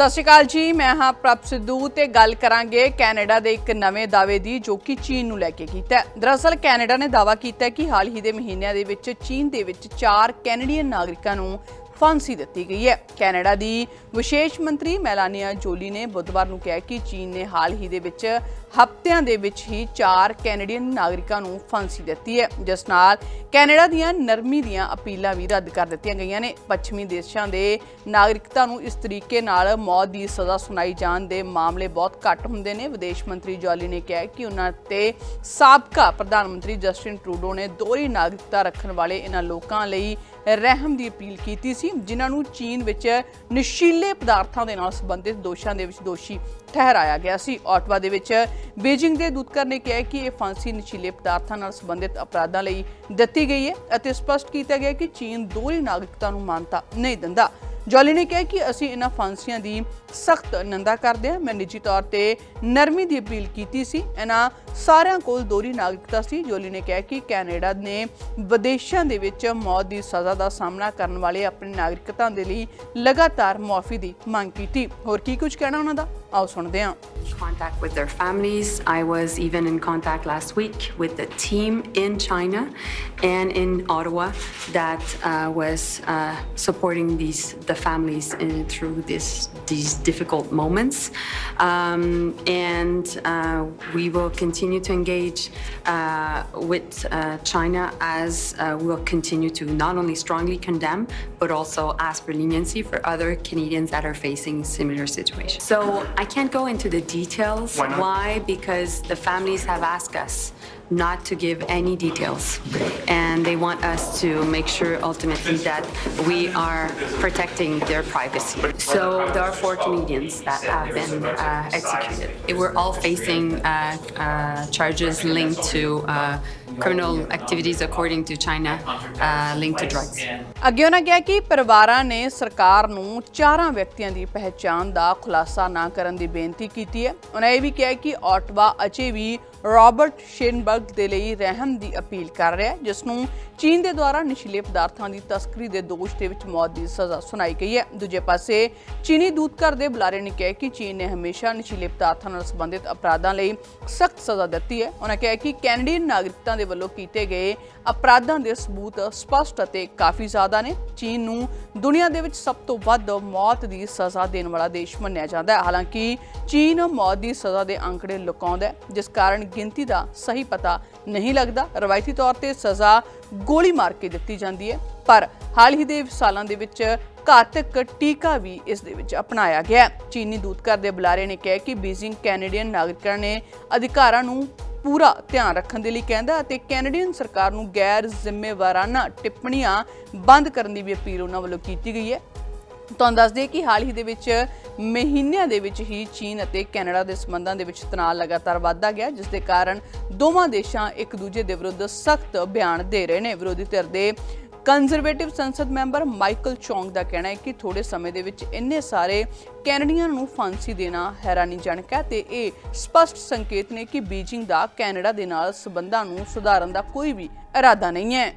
ਸਤਿ ਸ਼੍ਰੀ ਅਕਾਲ ਜੀ, ਮੈਂ ਹਾਂ ਪ੍ਰਭ ਸਿੱਧੂ ਤੇ ਗੱਲ ਕਰਾਂਗੇ ਕੈਨੇਡਾ ਦੇ ਇੱਕ ਨਵੇਂ ਦਾਅਵੇ ਦੀ ਜੋ ਕਿ ਚੀਨ ਨੂੰ ਲੈ ਕੇ ਕੀਤਾ ਦਰਅਸਲ ਕੈਨੇਡਾ ਨੇ ਦਾਅਵਾ ਕੀਤਾ ਕਿ ਹਾਲ ਹੀ ਦੇ ਮਹੀਨਿਆਂ ਦੇ ਵਿੱਚ ਚੀਨ ਦੇ ਵਿੱਚ ਚਾਰ ਕੈਨੇਡੀਅਨ ਨਾਗਰਿਕਾਂ ਨੂੰ ਫਾਂਸੀ ਦਿੱਤੀ ਗਈ ਹੈ। ਕੈਨੇਡਾ ਦੀ ਵਿਸ਼ੇਸ਼ ਮੰਤਰੀ ਮੈਲਾਨੀਆ ਜੋਲੀ ਨੇ ਬੁੱਧਵਾਰ ਨੂੰ ਕਿਹਾ ਕਿ ਚੀਨ ਨੇ ਹਾਲ ਹੀ ਦੇ ਵਿੱਚ ਹਫ਼ਤਿਆਂ ਦੇ ਵਿੱਚ ਹੀ ਚਾਰ ਕੈਨੇਡੀਅਨ ਨਾਗਰਿਕਾਂ ਨੂੰ ਫਾਂਸੀ ਦਿੱਤੀ ਹੈ, ਜਿਸ ਨਾਲ ਕੈਨੇਡਾ ਦੀਆਂ ਨਰਮੀ ਦੀਆਂ ਅਪੀਲਾਂ ਵੀ ਰੱਦ ਕਰ ਦਿੱਤੀਆਂ ਗਈਆਂ ਨੇ। ਪੱਛਮੀ ਦੇਸ਼ਾਂ ਦੇ ਨਾਗਰਿਕਤਾ ਨੂੰ ਇਸ ਤਰੀਕੇ ਨਾਲ ਮੌਤ ਦੀ ਸਜ਼ਾ ਸੁਣਾਈ ਜਾਣ ਦੇ ਮਾਮਲੇ ਬਹੁਤ ਘੱਟ ਹੁੰਦੇ ਨੇ। ਵਿਦੇਸ਼ ਮੰਤਰੀ ਜੋਲੀ ਨੇ ਕਿਹਾ ਕਿ ਉਹਨਾਂ ਤੇ ਸਾਬਕਾ ਪ੍ਰਧਾਨ ਮੰਤਰੀ ਜਸਟਿਨ ਟਰੂਡੋ ਨੇ ਦੋਹਰੀ ਨਾਗਰਿਕਤਾ ਰੱਖਣ ਵਾਲੇ ਇਹਨਾਂ ਲੋਕਾਂ ਲਈ ਰਹਿਮ ਦੀ ਅਪੀਲ ਕੀਤੀ ਸੀ, ਜਿਨ੍ਹਾਂ ਨੂੰ ਚੀਨ ਵਿੱਚ ਨਸ਼ੀਲੇ ਪਦਾਰਥਾਂ ਦੇ ਨਾਲ ਸੰਬੰਧਿਤ ਦੋਸ਼ਾਂ ਦੇ ਵਿੱਚ ਦੋਸ਼ੀ ਠਹਿਰਾਇਆ ਗਿਆ ਸੀ। ਆਟਵਾ ਦੇ ਵਿੱਚ ਬੀਜਿੰਗ ਦੇ ਦੂਤਕਰ ਨੇ ਕਿਹਾ ਕਿ ਇਹ ਫਾਂਸੀ ਨਸ਼ੀਲੇ ਪਦਾਰਥਾਂ ਨਾਲ ਸੰਬੰਧਿਤ ਅਪਰਾਧਾਂ ਲਈ ਦਿੱਤੀ ਗਈ ਹੈ ਅਤੇ ਸਪਸ਼ਟ ਕੀਤਾ ਗਿਆ ਕਿ ਚੀਨ ਦੋਹਰੀ ਨਾਗਰਿਕਤਾ ਨੂੰ ਮਾਨਤਾ ਨਹੀਂ ਦਿੰਦਾ। ਜੋਲੀ ਨੇ ਕਿਹਾ ਕਿ ਅਸੀਂ ਇਹਨਾਂ ਫਾਂਸੀਆਂ ਦੀ ਸਖਤ ਨਿੰਦਾ ਕਰਦੇ ਹਾਂ। ਮੈਂ ਨਿੱਜੀ ਤੌਰ ਤੇ ਨਰਮੀ ਦੀ ਅਪੀਲ ਕੀਤੀ ਸੀ। ਇਹਨਾਂ ਸਾਰਿਆਂ ਕੋਲ ਦੋਹਰੀ ਨਾਗਰਿਕਤਾ ਸੀ। ਜੋਲੀ ਨੇ ਕਿਹਾ ਕਿ ਕੈਨੇਡਾ ਨੇ ਵਿਦੇਸ਼ਾਂ ਦੇ ਵਿੱਚ ਮੌਤ ਦੀ ਸਜ਼ਾ ਦਾ ਸਾਹਮਣਾ ਕਰਨ ਵਾਲੇ ਆਪਣੇ ਨਾਗਰਿਕਤਾ ਦੇ ਲਈ ਲਗਾਤਾਰ ਮੁਆਫੀ ਦੀ ਮੰਗ ਕੀਤੀ। ਹੋਰ ਕੀ ਕੁਝ ਕਹਿਣਾ ਉਹਨਾਂ ਦਾ? ਆਓ ਸੁਣਦੇ ਹਾਂ contact with their families. I was even in contact last week with the team in China and in Ottawa that uh, was uh, supporting these the families in, through this these difficult moments. Um, and uh, we will continue to engage uh, with uh, China as uh, we'll continue to not only strongly condemn but also ask for leniency for other Canadians that are facing similar situations. So I can't go into the details. Why? Why? Because the families have asked us not to give any details. And they want us to make sure ultimately that we are protecting their privacy. So there are four comedians that have been uh, executed. We're all facing uh, uh, charges linked to uh, criminal activities according to China, uh, linked to drugs. ਅੱਗੇ ਉਹਨਾਂ ਕਿਹਾ ਕਿ ਪਰਿਵਾਰਾਂ ਨੇ ਸਰਕਾਰ ਨੂੰ ਚਾਰਾਂ ਵਿਅਕਤੀਆਂ ਦੀ ਪਹਿਚਾਣ ਦਾ ਖੁਲਾਸਾ ਨਾ ਕਰਨ ਦੀ ਬੇਨਤੀ ਕੀਤੀ ਹੈ ਉਹਨਾਂ ਇਹ ਵੀ ਕਿਹਾ ਕਿ ਆਟਵਾ ਅਜੇ ਵੀ ਰਾਬਰਟ ਸ਼ੇਨਬਰਗ ਦੇ ਲਈ ਰਹਿਮ ਦੀ ਅਪੀਲ ਕਰ ਰਿਹਾ ਹੈ, ਜਿਸ ਨੂੰ ਚੀਨ ਦੇ ਦੁਆਰਾ ਨਸ਼ੀਲੇ ਪਦਾਰਥਾਂ ਦੀ ਤਸਕਰੀ ਦੇ ਦੋਸ਼ ਦੇ ਵਿੱਚ ਮੌਤ ਦੀ ਸਜ਼ਾ ਸੁਣਾਈ ਗਈ ਹੈ। ਦੂਜੇ ਪਾਸੇ, ਚੀਨੀ ਦੂਤਘਰ ਦੇ ਬੁਲਾਰੇ ਨੇ ਕਿਹਾ ਕਿ ਚੀਨ ਨੇ ਹਮੇਸ਼ਾ ਨਸ਼ੀਲੇ ਪਦਾਰਥਾਂ ਨਾਲ ਸੰਬੰਧਿਤ ਅਪਰਾਧਾਂ ਲਈ ਸਖਤ ਸਜ਼ਾ ਦਿੱਤੀ ਹੈ। ਉਹਨਾਂ ਕਿਹਾ ਕਿ ਕੈਨੇਡੀਅਨ ਨਾਗਰਿਕਤਾ ਦੇ ਵੱਲੋਂ ਕੀਤੇ ਗਏ ਅਪਰਾਧਾਂ ਦੇ ਸਬੂਤ ਸਪਸ਼ਟ ਅਤੇ ਕਾਫੀ ਜ਼ਿਆਦਾ ਨੇ। ਚੀਨ ਨੂੰ ਦੁਨੀਆ ਦੇ ਵਿੱਚ ਸਭ ਤੋਂ ਵੱਧ ਮੌਤ ਦੀ ਸਜ਼ਾ ਦੇਣ ਵਾਲਾ ਦੇਸ਼ ਮੰਨਿਆ ਜਾਂਦਾ ਹੈ। ਹਾਲਾਂਕਿ, ਚੀਨ ਮੌਤ ਦੀ ਸਜ਼ਾ ਦੇ ਅੰਕੜੇ ਲੁਕਾਉਂਦਾ ਹੈ, ਜਿਸ ਕਾਰਨ ਗਿਣਤੀ ਦਾ ਸਹੀ ਪਤਾ ਨਹੀਂ ਲੱਗਦਾ। ਰਵਾਇਤੀ ਤੌਰ ਤੇ ਸਜ਼ਾ ਗੋਲੀ ਮਾਰ ਕੇ ਦਿੱਤੀ ਜਾਂਦੀ ਹੈ, ਪਰ ਹਾਲ ਹੀ ਦੇ ਸਾਲਾਂ ਦੇ ਵਿੱਚ ਘਾਤਕ ਟੀਕਾ ਵੀ ਇਸ ਦੇ ਵਿੱਚ ਅਪਣਾਇਆ ਗਿਆ ਹੈ। ਚੀਨੀ ਦੂਤਘਰ ਦੇ ਬੁਲਾਰੇ ਨੇ ਕਿਹਾ ਕਿ ਬੀਜਿੰਗ ਕੈਨੇਡੀਅਨ ਨਾਗਰਿਕਾਂ ਨੇ ਅਧਿਕਾਰਾਂ ਨੂੰ ਪੂਰਾ ਧਿਆਨ ਰੱਖਣ ਦੇ ਲਈ ਕਹਿੰਦਾ ਅਤੇ ਕੈਨੇਡੀਅਨ ਸਰਕਾਰ ਨੂੰ ਗੈਰ ਜ਼ਿੰਮੇਵਾਰਾਨਾ ਟਿੱਪਣੀਆਂ ਬੰਦ ਕਰਨ ਦੀ ਵੀ ਅਪੀਲ ਉਹਨਾਂ ਵੱਲੋਂ ਕੀਤੀ ਗਈ ਹੈ। ਤੁਹਾਨੂੰ ਦੱਸ ਦਈਏ ਕਿ ਹਾਲ ਹੀ ਦੇ ਵਿੱਚ ਮਹੀਨਿਆਂ ਦੇ ਵਿੱਚ ਹੀ ਚੀਨ ਅਤੇ ਕੈਨੇਡਾ ਦੇ ਸੰਬੰਧਾਂ ਦੇ ਵਿੱਚ ਤਣਾਅ ਲਗਾਤਾਰ ਵਧਦਾ ਗਿਆ, ਜਿਸ ਦੇ ਕਾਰਨ ਦੋਵਾਂ ਦੇਸ਼ਾਂ ਇੱਕ ਦੂਜੇ ਦੇ ਵਿਰੁੱਧ ਸਖਤ ਬਿਆਨ ਦੇ ਰਹੇ ਨੇ। ਵਿਰੋਧੀ ਧਿਰ ਦੇ ਕੰਜ਼ਰਵੇਟਿਵ ਸੰਸਦ ਮੈਂਬਰ ਮਾਈਕਲ ਚੌਂਗ ਦਾ ਕਹਿਣਾ ਹੈ ਕਿ ਥੋੜੇ ਸਮੇਂ ਦੇ ਵਿੱਚ ਇੰਨੇ ਸਾਰੇ ਕੈਨੇਡੀਅਨ ਨੂੰ ਫਾਂਸੀ ਦੇਣਾ ਹੈਰਾਨੀਜਨਕ ਹੈ ਤੇ ਇਹ ਸਪਸ਼ਟ ਸੰਕੇਤ ਨੇ ਕਿ ਬੀਜਿੰਗ ਦਾ ਕੈਨੇਡਾ ਦੇ ਨਾਲ ਸਬੰਧਾਂ ਨੂੰ ਸੁਧਾਰਨ ਦਾ ਕੋਈ ਵੀ ਇਰਾਦਾ ਨਹੀਂ ਹੈ।